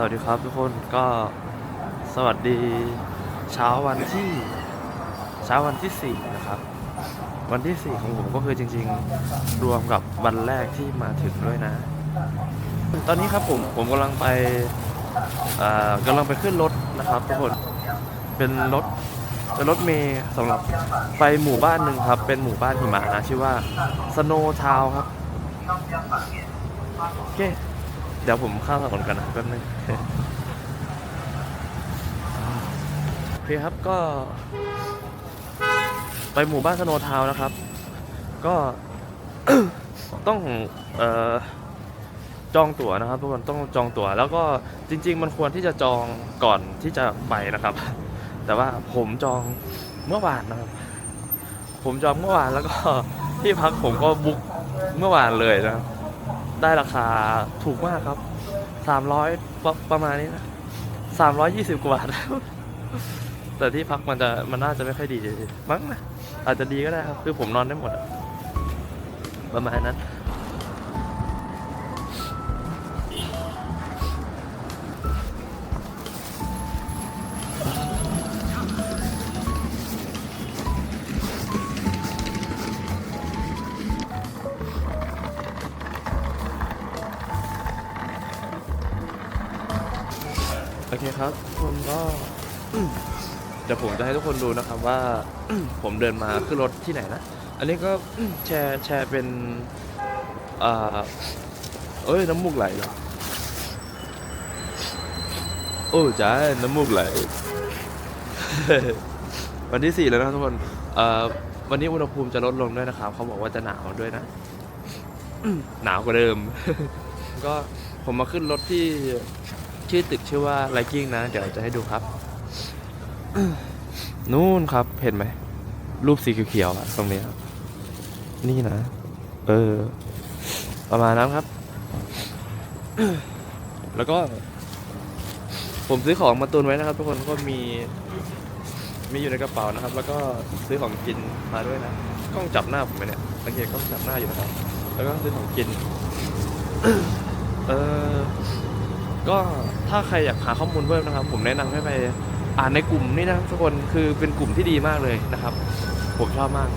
สวัสดีครับทุกคนก็สวัสดีเช้าวันที่เช้าวันที่สี่นะครับ วันที่สี่ของผมก็คือจริง ๆ รวมกับวันแรกที่มาถึงด้วยนะ ตอนนี้ครับผมผมกำลังไปอ่ากำลังไปขึ้นรถนะครับทุกคนเป็นรถเป็นรถเมย์สำหรับไปหมู่บ้านหนึ่งครับ เป็นหมู่บ้านหิมะนะชื่อว่าสโนทาวครับโอเค ดี๋ยวผมข้ามถนนกันนะแป๊บนึงโอเคครับก็ ไปหมู่บ้านสโนว์ทาวน์นะครับ ก็ต้องเอ่อจองตั๋วนะครับทุกคนต้องจองตั๋ว แล้วก็จริง ๆ มันควรที่จะจองก่อนที่จะไปนะครับ แต่ว่าผมจองเมื่อวานนะครับ ผมจองเมื่อวานแล้วก็ที่พักผมก็บุ๊กเมื่อวานเลยนะครับ ได้ราคาถูกมากครับสามร้อยประมาณนี้นะสามร้อยยี่สิบกว่าบาทแต่ที่พักมันจะมันน่าจะไม่ค่อยดีมั้งนะอาจจะดีก็ได้ครับ คือผมนอนได้หมด ประมาณนั้น คครับทุกคนก็เดี๋ยวผมจะให้ทุกคนดูนะครับว่า ผมเดินมาขึ้นรถที่ไหนนะ อันนี้ก็แชร์แชร์เป็นอ่าเอ้ยน้ำมูกไหลเหรอโอ้จ้าน้ำมูกไหล วันที่สี่แล้วนะครับทุกคนเอ่อวันนี้อุณหภูมิจะลดลงด้วยนะครับเขาบอกว่าจะหนาวด้วยนะหนาวกว่าเดิม ก็ผมมาขึ้นรถที่ ชื่อตึกชื่อว่าไ i กิ้งนะ เดี๋ยวจะให้ดูครับ นู่นครับ เห็นไหม รูปสีเขียวๆอะตรงนี้ครับ นี่นะ เออ ประมาณนั้นครับ แล้วก็ ผมซื้อของมาตุนไว้นะครับ ทุกคนก็มี มีอยู่ในกระเป๋านะครับ แล้วก็ซื้อของกินมาด้วยนะกล้องจับหน้าผมไหมเนี่ยโอเคกล้องจับหน้าอยู่นะครับ แล้วก็ซื้อของกิน เออ ก็ถ้าใครอยากหาข้อมูลเพิ่มนะครับ ผมแนะนำให้ไปอ่านในกลุ่มนี่นะทุกคนคือเป็นกลุ่มที่ดีมากเลยนะครับ ผมชอบมาก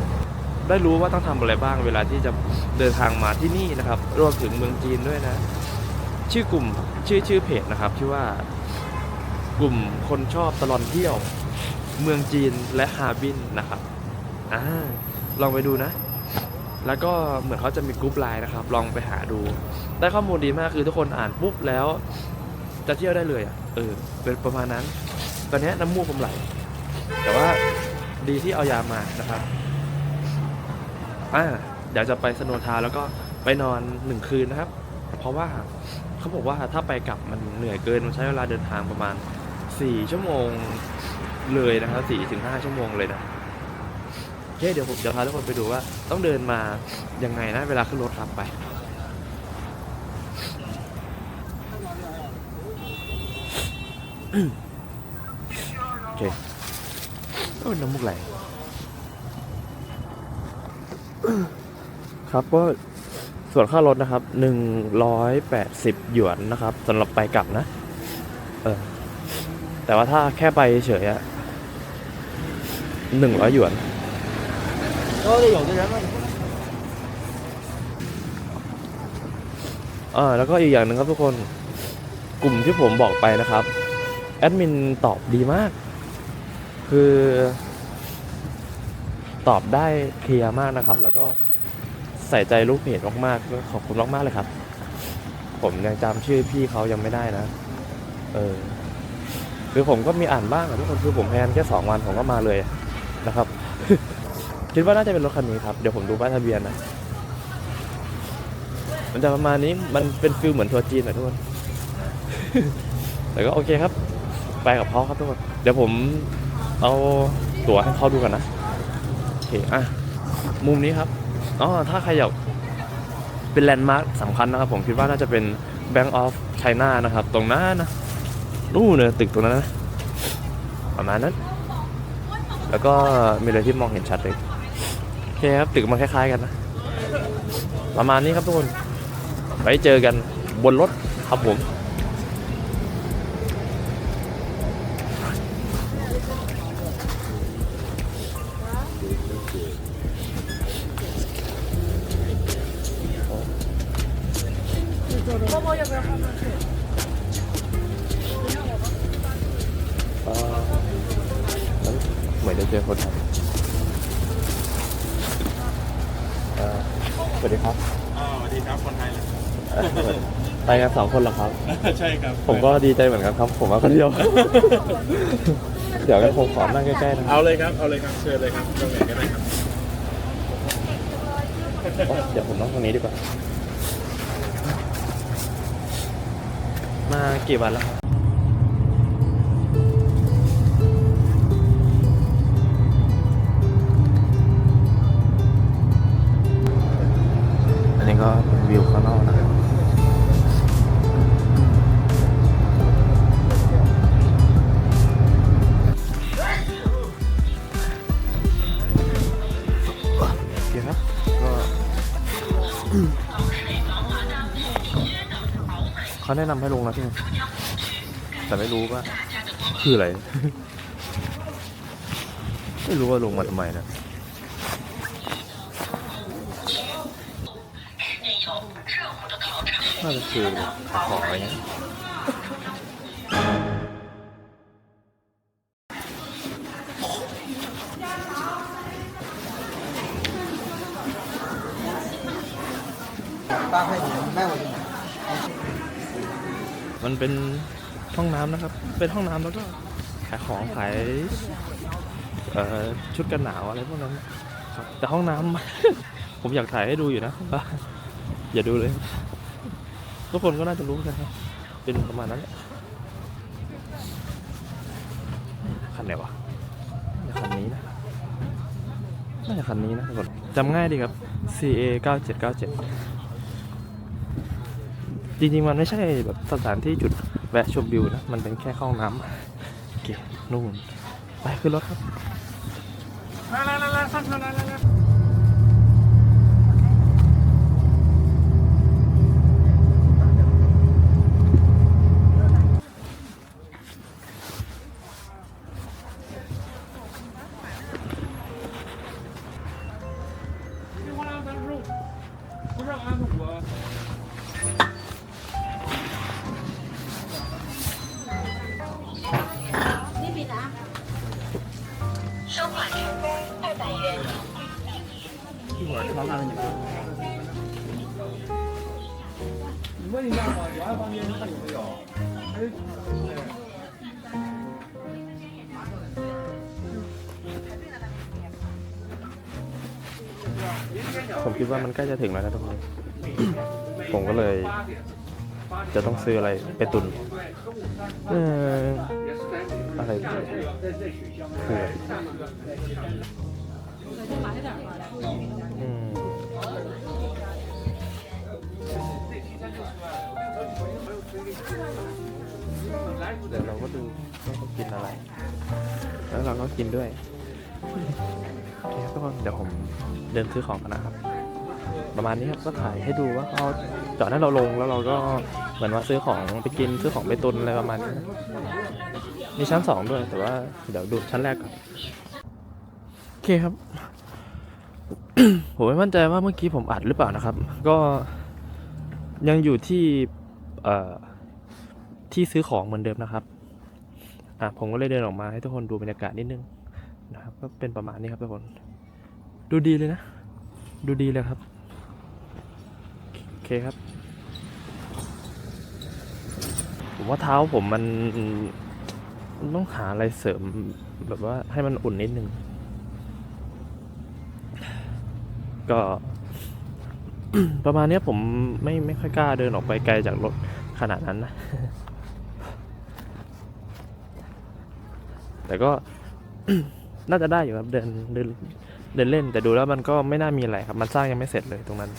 ได้รู้ว่าต้องทำอะไรบ้างเวลาที่จะเดินทางมาที่นี่นะครับ รวมถึงเมืองจีนด้วยนะ ชื่อกลุ่มชื่อชื่อเพจนะครับชื่ว่ากลุ่มคนชอบตลอนเที่ยว เมืองจีนและฮาร์บินนะครับอ่าลองไปดูนะ แล้วก็เหมือนเขาจะมีกรุ๊ปไลน์นะครับ ลองไปหาดู ได้ข้อมูลดีมากคือทุกคนอ่านปุ๊บแล้ว จะเที่ยวได้เลยอะเออเป็นประมาณนั้น ตอนนี้น้ำมูกผมไหล แต่ว่าดีที่เอายามานะครับอ่าเดี๋ยวจะไปสโนทาวน์แล้วก็ไปนอนหนึ่งคืนนะครับ เพราะว่าเขาบอกว่าถ้าไปกลับมันเหนื่อยเกินมันใช้เวลาเดินทางประมาณสี่ชั่วโมงเลยนะครับสี่ถึงห้าชั่วโมงเลยนะโอเคเดี๋ยวผมจะพาทุกคนไปดูว่า ต้องเดินมายังไงนะเวลาขึ้นรถครับไป โอเคโอ้น้ำมูกไหลครับก็ส่วนค่ารถนะครับหนึ่งร้อยแปดสิบหยวนนะครับสำหรับไปกลับนะ เออ แต่ว่าถ้าแค่ไปเฉยอะหนึ่งร้อยหยวนก็อ่าแล้วก็อีกอย่างหนึ่งครับทุกคน กลุ่มที่ผมบอกไปนะครับ แอดมินตอบดีมาก คือ ตอบได้เคลียร์มากนะครับ แล้วก็ใส่ใจลูกเพจมากๆก็ขอบคุณมากๆเลยครับ ผมยังจำชื่อพี่เขายังไม่ได้นะ เออคือผมก็มีอ่านบ้างอะทุกคนคือผมแพนแค่สองวันผมก็มาเลยนะครับ คิดว่าน่าจะเป็นรถคันนี้ครับ เดี๋ยวผมดูป้ายทะเบียนนะมันจะประมาณนี้มันเป็นฟิลเหมือนทัวร์จีนหน่อยทุกคนแต่ก็โอเคครับ ไปกับเขาครับทุกคน เดี๋ยวผมเอาตั๋วให้เขาดูกันนะโอเคอะมุมนี้ครับอ๋อถ้าใครอยากเป็นแลนด์มาร์คสำคัญนะครับ ผมคิดว่าน่าจะเป็น Bank of China นะครับ ตรงนั้นนะนู่นเลยตึกตรงนั้นนะประมาณนั้น แล้วก็มีอะไรที่มองเห็นชัดเลยโอเคครับตึกมันคล้ายๆกันนะ ประมาณนี้ครับทุกคนไว้เจอกันบนรถครับผม ผมก็ดีใจเหมือนกันครับ ผมว่าคนเดียว เดี๋ยวกันผมขอนั่งใกล้ๆนะคเอารับเลยครับ เอาเลยครับ เชิญเลยครับตรงไหนก็ได้ครับ โอ๊ยเดี๋ยวผมนั่งตรงนี้ดีกว่า มากี่วันแล้วครับ แนะนำให้ลงนะพี่แต่ไม่รู้ว่า คืออะไร ไม่รู้ว่าลงมาทำไมนะน่าจะคือ เป็นห้องน้ำนะครับ เป็นห้องน้ำแล้วก็ขายของขายเอ่อชุดกันหนาวอะไรพวกนั้นครับแต่ห้องน้ำ ผมอยากถ่ายให้ดูอยู่นะอย่าดูเลย ทุกคนก็น่าจะรู้กันครับ เป็นประมาณนั้นแหละคันไหนว่าจะคันนี้นะน่าจะคันนี้นะทุกคนจำง่ายดีครับ CA 9797 จริงๆ มันไม่ใช่แบบสถานที่จุดแวะชมวิวนะ มันเป็นแค่ห้องน้ำโอเค นู่น ไปขึ้นรถครับ 来来来来上车来来来。 ผมคิดว่ามันใกล้จะถึงแล้วนะทุกคน ผมก็เลย จะต้องซื้ออะไรไปตุนเอออะไรคือออืม เดี๋ยวเราก็ดูว่าเขากินอะไร แล้วเราก็กินด้วยโอเคครับทุกคนเดี๋ยวผมเดินซื้อของกันนะครับ ประมาณนี้ครับก็ถ่ายให้ดูว่าเขาจอดให้เราลงแล้วเราก็เหมือนว่าซื้อของไปกินซื้อของไปตุนอะไรประมาณนี้มีชั้นสองด้วย แต่ว่าเดี๋ยวดูชั้นแรกก่อนโอเคครับ ผมไม่มั่นใจว่าเมื่อกี้ผมอัดหรือเปล่านะครับ ก็ยังอยู่ที่เอ่อ ที่ซื้อของเหมือนเดิมนะครับอะผมก็เลยเดินออกมาให้ทุกคนดูบรรยากาศนิดนึงนะครับก็เป็นประมาณนี้ครับทุกคน ดูดีเลยนะ ดูดีเลยครับโอเคครับ ผมว่าเท้าผมมันต้องหาอะไรเสริมแบบว่าให้มันอุ่นนิดนึง ก็ ประมาณนี้ผมไม่ไม่ค่อยกล้าเดินออกไปไกลจากรถขนาดนั้นนะ แต่ก็น่าจะได้อยู่ครับเดินเดินเดินเล่น แต่ดูแล้วมันก็ไม่น่ามีอะไรครับ มันสร้างยังไม่เสร็จเลยตรงนั้น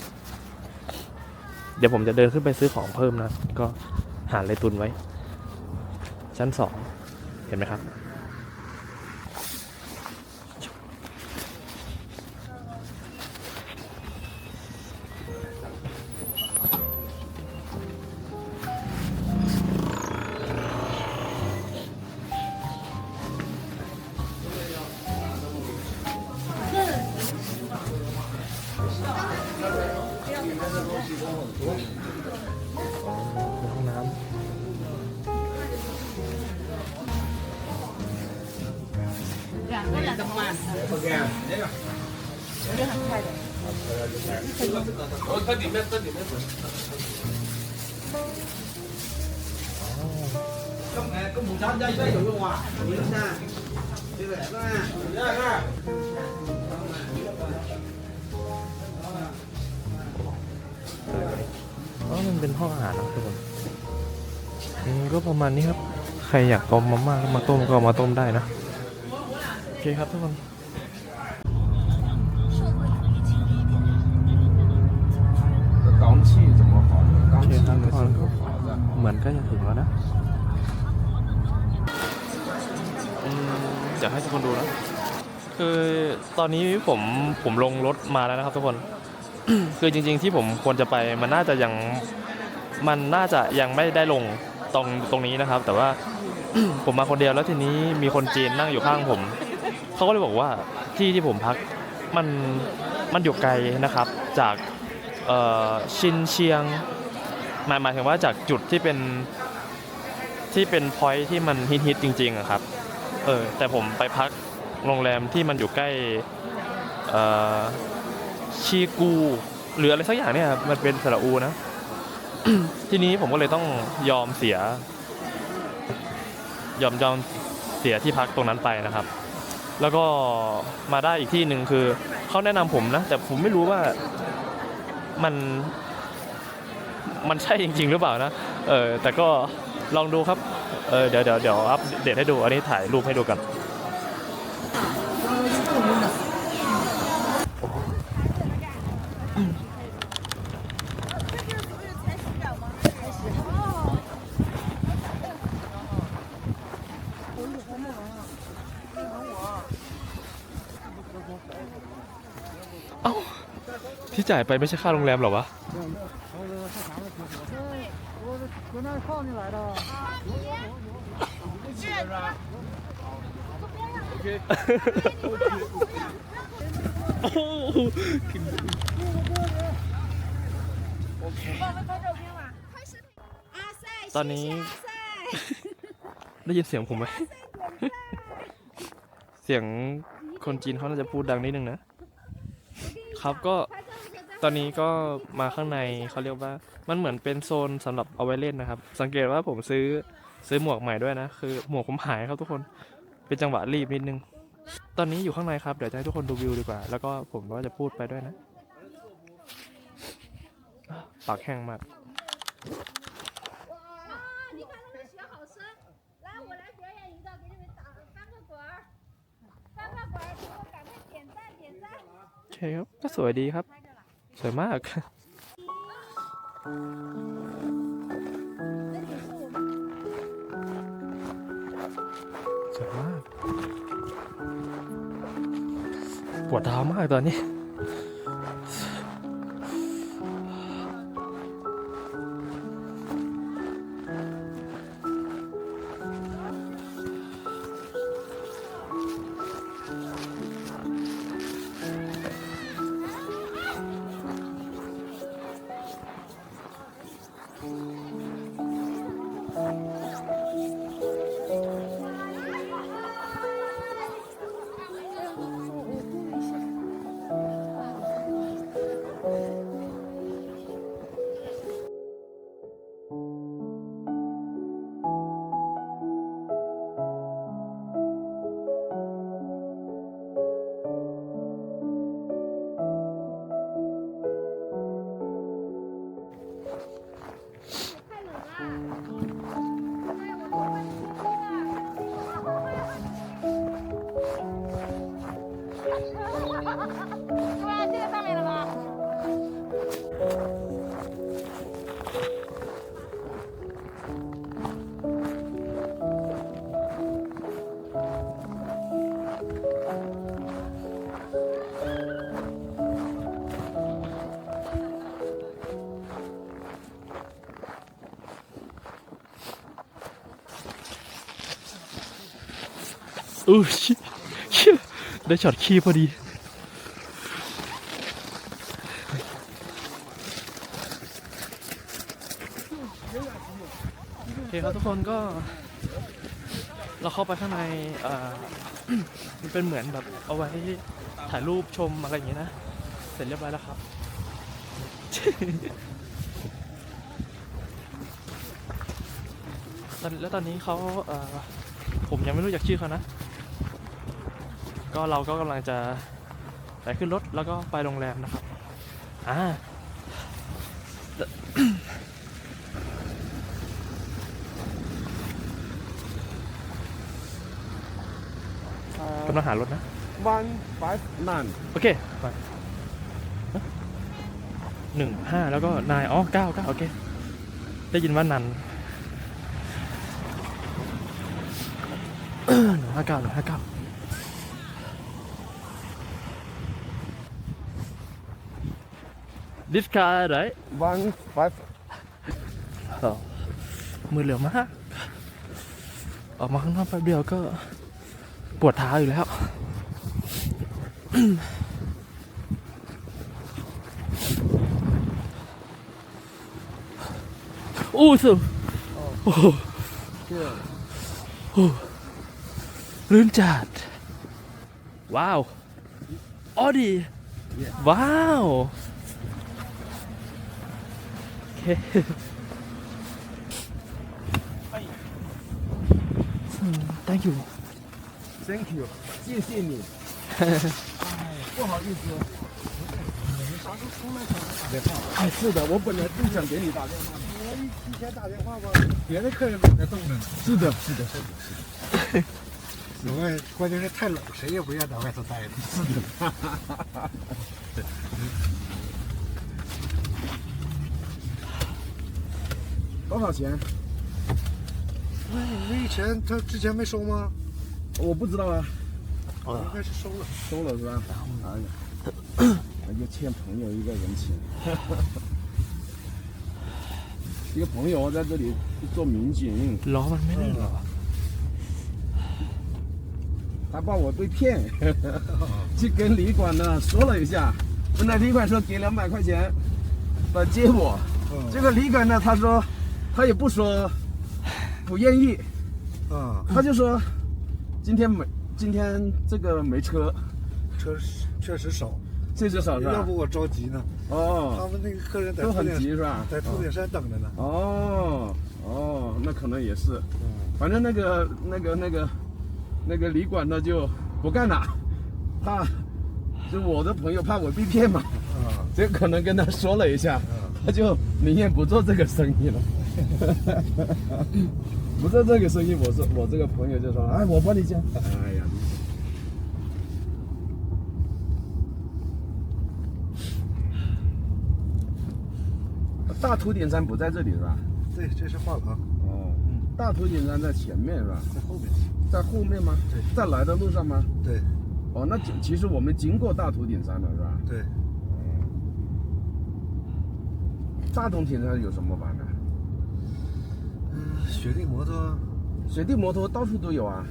เดี๋ยวผมจะเดินขึ้นไปซื้อของเพิ่มนะ ก็หาอะไรตุนไว้ ชั้นสองเห็นไหมครับ อ๋อมันเป็นห้องอาหารนะทุกคนอืมก็ประมาณนี้ครับ ใครอยากต้มมาม่าก็มาต้มก็เอามาต้มได้นะ โอเคครับทุกคน เหมือนก็จะถึงแล้วนะอืมเดี๋ยวให้ทุกคนดูนะ คือตอนนี้ผมผมลงรถมาแล้วนะครับทุกคน คือจริง ๆ ที่ผมควรจะไปมันน่าจะยังมันน่าจะยังไม่ได้ลงตรงตรงนี้นะครับ แต่ว่าผมมาคนเดียวแล้วทีนี้มีคนจีนนั่งอยู่ข้างผม เขาก็เลยบอกว่าที่ที่ผมพักมันมันอยู่ไกลนะครับ จากเอ่อชินเชียงห มายหมายถึงว่าจากจุดที่เป็นที่เป็นพอยที่มันฮิตฮิตจริงๆอะครับ เออแต่ผมไปพักโรงแรมที่มันอยู่ใกล้เอ่อชีกูหรืออะไรสักอย่างเนี่ยมันเป็นสระอูนะ ทีนี้ผมก็เลยต้องยอมเสีย ยอมยอมเสียที่พักตรงนั้นไปนะครับ แล้วก็มาได้อีกที่หนึ่งคือเขาแนะนำผมนะ แต่ผมไม่รู้ว่ามัน มันใช่จริง ๆ หรือเปล่านะเออแต่ก็ลองดูครับเออเดี๋ยวเดี๋ยวเดี๋ยวอัปเดตให้ดูอันนี้ถ่ายรูปให้ดูกันเอ้าที่จ่ายไปไม่ใช่ค่าโรงแรมหรอวะ โอ้โหตอนนี้ ได้ยินเสียงผมไหม เสียงคนจีนเขาน่าจะพูดดังนิดนึงนะ ครับก็ตอนนี้ก็มาข้างในเขาเรียกว่า มันเหมือนเป็นโซนสำหรับเอาไว้เล่นนะครับ สังเกตว่าผมซื้อซื้อหมวกใหม่ด้วยนะ คือหมวกผมหายครับทุกคน เป็นจังหวะรีบนิดนึง ตอนนี้อยู่ข้างในครับ เดี๋ยวจะให้ทุกคนดูวิวดีกว่า แล้วก็ผมก็จะพูดไปด้วยนะ ปากแห้งมาก โอเคครับ ก็สวยดีครับ สวยมาก ปวดเท้ามากตอนนี้ อู้ยได้ช็อตคีพอดีโอเคครับทุกคนก็ เราเข้าไปข้างในมันเป็นเหมือนแบบเอาไว้ถ่ายรูปชมอะไรอย่างเงี้ยนะ เสร็จเรียบร้อยแล้วครับแล้วตอนนี้เขาผมยังไม่รู้จักชื่อเขานะ ก็เราก็กำลังจะไปขึ้นรถแล้วก็ไปโรงแรมนะครับอ่ากำลังหารถนะ one five nine โอเคไปหนึ่งห้าแล้วก็นายอ๋อเก้าเก้าโอเค ได้ยินว่านันหนึ่งห้าเก้าหนึ่งห้าเก้า This car right one five อ๋อมือเหลือมากออกมาข้างนอกแป๊บเดียวก็ปวดเท้าอยู่แล้ว โอ้สุดโอ้โหโอ้ลื่นจัด ว้าว ออดี ว้าว thankyouthankyou 谢谢你。不好意思啥时候出门打电话哎是的我本来就想给你打电话你愿意提前打电话吗别的客人都在动呢是的是的是的是的我们关键是太冷谁也不愿在外头待着是的多少钱？那那以前他之前没收吗？我不知道啊。应该是收了，收了是吧？哎呀，我就，欠朋友一个人情。一个朋友在这里做民警，老板没认了。他把我被骗，去跟旅馆呢说了一下，那旅馆说给两百块钱，来接我。这个旅馆呢，他说他也不说不愿意，啊，他就说今天没今天这个没车，车确实少，这只少是吧？要不？我着急呢。哦。他哦们那个客人在都很急是吧？在秃顶山等着呢。哦。哦，那可能也是，反正那个那个那个那个旅馆呢就不干了，怕就我的朋友怕我被骗嘛，啊，这可能跟他说了一下，他就宁愿不做这个生意了。不是这个声音，我是我这个朋友就说，哎，我帮你加。哎呀，大秃顶山不在这里是吧？对，这是画廊，哦，大秃顶山在前面是吧？在后面。在后面吗？对在来的路上吗？对哦，那其其实我们经过大秃顶山了是吧？对，大秃顶山有什么玩的？嗯，雪地摩托，雪地摩托到处都有啊。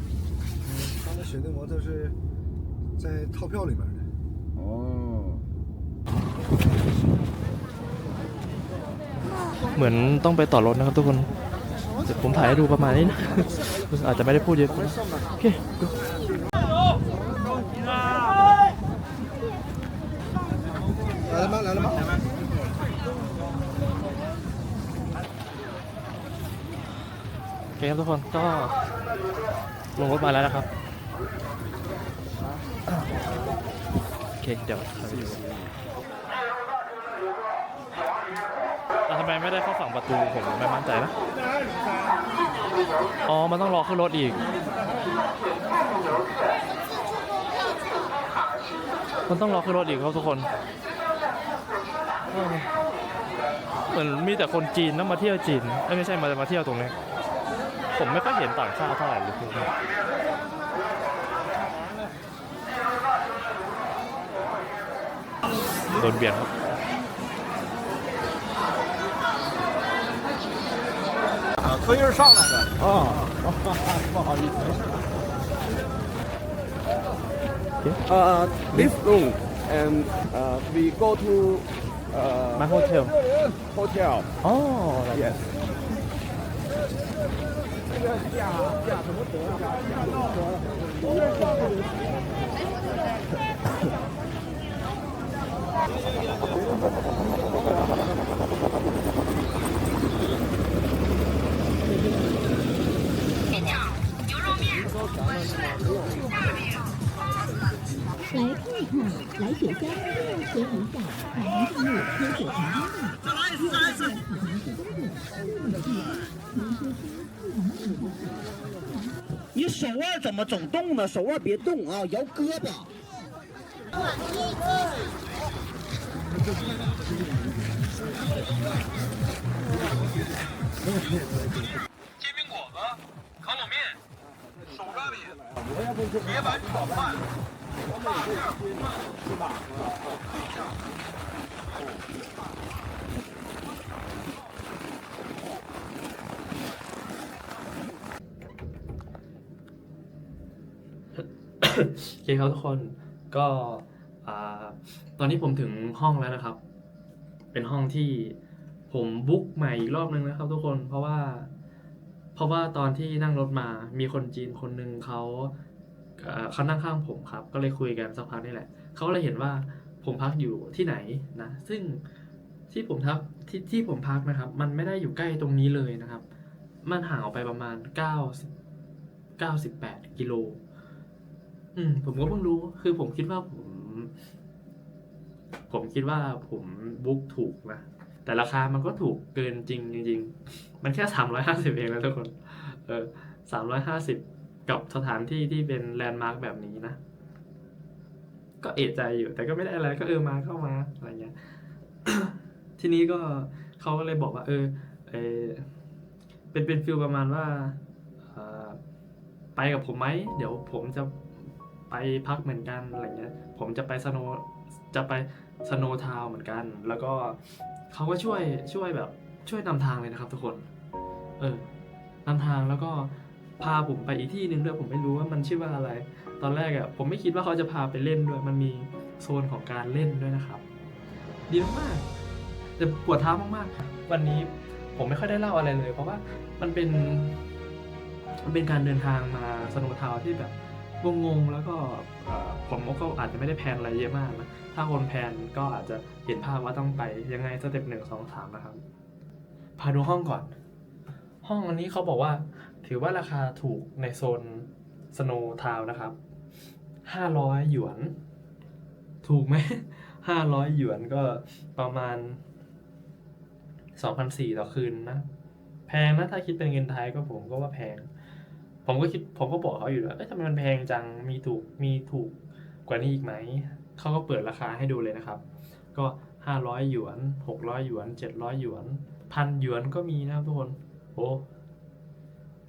嗯，他的雪地摩托是在套票里面的。哦， เหมือนต้องไปต่อรถนะครับทุกคนเดี๋ยวผมถ่ายให้ดูประมาณนี้นะ อาจจะไม่ได้พูดเยอะโอเค คครับทุกคนก็ลงรถมาแล้วนะครับ โอเค เดี๋ยวถ่าอยู่ทำไมไม่ได้เข้าฝั่งประตูผมไม่มั่นใจนะ อ๋อ มันต้องรอขึ้นรถอีก มันต้องรอขึ้นรถอีกครับทุกคน เหมือนมีแต่คนจีนนะมาเที่ยวจีนไม่ใช่มามาเที่ยวตรงนี้ ผมไม่ค่อยเห็นต่างชาติเท่าไหร่เลยพวกนี้โดนเบียดครับ 啊，客运上来的。哦，不好意思。Uh, this room and uh, we go to uh, My hotel hotel. อ๋อ Yes. 来看一看，来雪山，又何妨？来一趟，吃火锅。你手腕怎么总动呢？手腕别动啊，摇胳膊。煎饼果子，烤冷面，手抓饼，铁板炒饭，大馅儿馄饨，是吧？ โอเคครับทุกคนก็ตอนนี้ผมถึงห้องแล้วนะครับ เป็นห้องที่ผมบุ๊กใหม่อีกรอบนึงนะครับ ทุกคนเพราะว่า เพราะว่าตอนที่นั่งรถมามีคนจีนคนหนึ่งเขาเอ่อเขานั่งข้างผมครับ ก็เลยคุยกันสักพักนี่แหละเขาเลยเห็นว่าผมพักอยู่ที่ไหนนะ ซึ่งที่ผมทักที่ที่ผมพักนะครับ มันไม่ได้อยู่ใกล้ตรงนี้เลยนะครับ มันห่างออกไปประมาณ 9 98กิโล อืม ผมก็เพิ่งรู้ คือผมคิดว่าผม ผมคิดว่าผมบุ๊กถูกนะ แต่ราคามันก็ถูกเกินจริงจริงๆมันแค่สามร้อยห้าสิบเองนะทุกคน เออสามร้อยห้าสิบกับสถานที่ที่เป็นแลนด์มาร์คแบบนี้นะ ก็เอะใจอยู่ แต่ก็ไม่ได้อะไร ก็เออมาเข้ามาอะไรเงี้ย ทีนี้ก็เขาก็เลยบอกว่า เออ เออเป็นเป็นฟิลประมาณว่าอ่อไปกับผมไหม เดี๋ยวผมจะ ไปพักเหมือนกันอะไรเงี้ยผมจะไปสโนจะไปสโนทาวเหมือนกัน แล้วก็เขาก็ช่วยช่วยแบบช่วยนำทางเลยนะครับทุกคน เออนำทางแล้วก็พาผมไปอีกที่หนึ่งด้วยผมไม่รู้ว่ามันชื่อว่าอะไร ตอนแรกอะ่ะผมไม่คิดว่าเขาจะพาไปเล่นด้วย มันมีโซนของการเล่นด้วยนะครับ ดีมากแต่ปวดเท้ามากๆค่ะวันนี้ผมไม่ค่อยได้เล่าอะไรเลย เพราะว่ามันเป็น มันเป็นการเดินทางมาสโนว์ทาวที่แบบ งงๆแล้วก็ผมก็อาจจะไม่ได้แพนอะไรเยอะมากนะ ถ้าคนแพนก็อาจจะเห็นภาพว่าต้องไปยังไงสเต็ปหนึ่งสองสามนะครับ พาดูห้องก่อน ห้องอันนี้เขาบอกว่า ถือว่าราคาถูกในโซนสโนว์ทาวนะครับห้าร้อยหยวน ถูกไหมห้าร้อยหยวนก็ประมาณสองพันสี่ต่อคืนนะ แพงนะถ้าคิดเป็นเงินไทยก็ผมก็ว่าแพง ผมก็คิดผมก็บอกเขาอยู่ว่าเอ้ยทำไมมันแพงจังมีถูกมีถูกกว่านี้อีกไหมเขาก็เปิดราคาให้ดูเลยนะครับ ก็ห้าร้อยหยวนหกร้อยหยวนเจ็ดร้อยหยวนพันหยวนก็มีนะครับทุกคนโอ้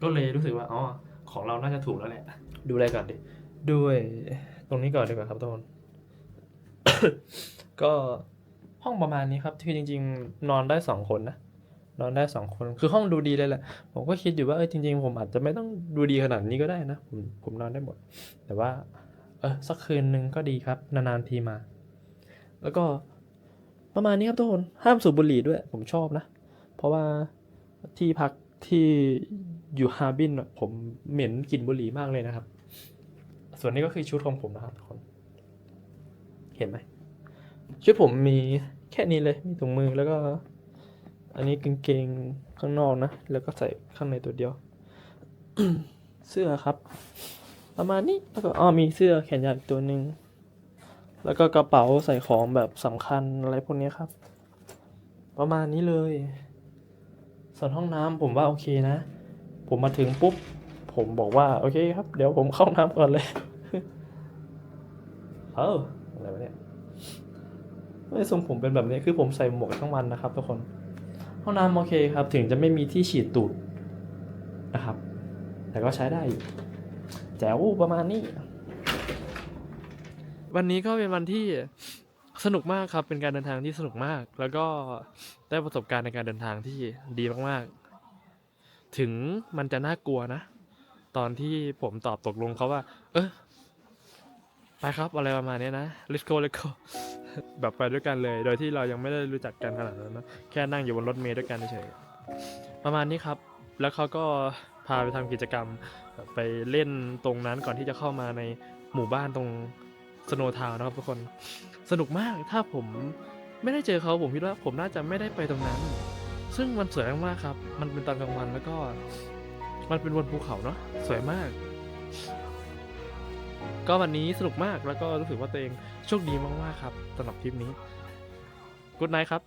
ก็เลยรู้สึกว่าอ๋อของเราน่าจะถูกแล้วแหละ ดูอะไรก่อนดิด้วยตรงนี้ก่อนดีกว่าครับทุกคน ก็ห้องประมาณนี้ครับคือจริง ๆ นอนได้สองคนนะ นอนได้สองคนคือห้องดูดีเลยแหละ ผมก็คิดอยู่ว่าเออจริงๆ ผมอาจจะไม่ต้องดูดีขนาดนี้ก็ได้นะ ผมผมนอนได้หมด แต่ว่า เออสักคืนหนึ่งก็ดีครับ นานๆทีมา แล้วก็ประมาณนี้ครับทุกคน ห้ามสูบบุหรี่ด้วย ผมชอบนะ เพราะว่าที่พักที่อยู่ฮาร์บินผมเหม็นกลิ่นบุหรี่มากเลยนะครับ ส่วนนี้ก็คือชุดของผมนะครับทุกคน เห็นไหมชุดผมมีแค่นี้เลยมีถุงมือแล้วก็ อันนี้กางเกงข้างนอกนะ แล้วก็ใส่ข้างในตัวเดียว เสื้อครับ ประมาณนี้แล้วก็อ๋อมีเสื้อแขนยาวอีกตัวหนึ่งแล้วก็กระเป๋าใส่ของแบบสำคัญอะไรพวกนี้ครับ ประมาณนี้เลย ส่วนห้องน้ำผมว่าโอเคนะ ผมมาถึงปุ๊บ ผมบอกว่า โอเคครับ เดี๋ยวผมเข้าน้ำก่อนเลย เอออะไรวะเนี่ยไม่ทรงผมเป็นแบบนี้คือผมใส่หมวกทั้งวันนะครับทุกคน ห้องน้ำโอเคครับ ถึงจะไม่มีที่ฉีดตูดนะครับ แต่ก็ใช้ได้อยู่แจ๋วประมาณนี้ วันนี้ก็เป็นวันที่สนุกมากครับ เป็นการเดินทางที่สนุกมาก แล้วก็ได้ประสบการณ์ในการเดินทางที่ดีมากๆ ถึงมันจะน่ากลัวนะ ตอนที่ผมตอบตกลงเขาว่า เออ ไปครับอะไรประมาณนี้นะ let's go let's go แบบไปด้วยกันเลย โดยที่เรายังไม่ได้รู้จักกันขนาดนั้นนะแค่นั่งอยู่บนรถเมล์ด้วยกันเฉยประมาณนี้ครับ แล้วเขาก็พาไปทำกิจกรรมไปเล่นตรงนั้นก่อนที่จะเข้ามาในหมู่บ้านตรงสโนว์ทาวน์นะครับทุกคนสนุกมากถ้าผมไม่ได้เจอเขาผมคิดว่าผมน่าจะไม่ได้ไปตรงนั้น ซึ่งมันสวยมากครับ มันเป็นตอนกลางวันแล้วก็ มันเป็นบนภูเขาเนาะสวยมาก ก็วันนี้สนุกมากแล้วก็รู้สึกว่าตัวเองโชคดีมากๆครับสำหรับทริปนี้กูดไนท์ครับ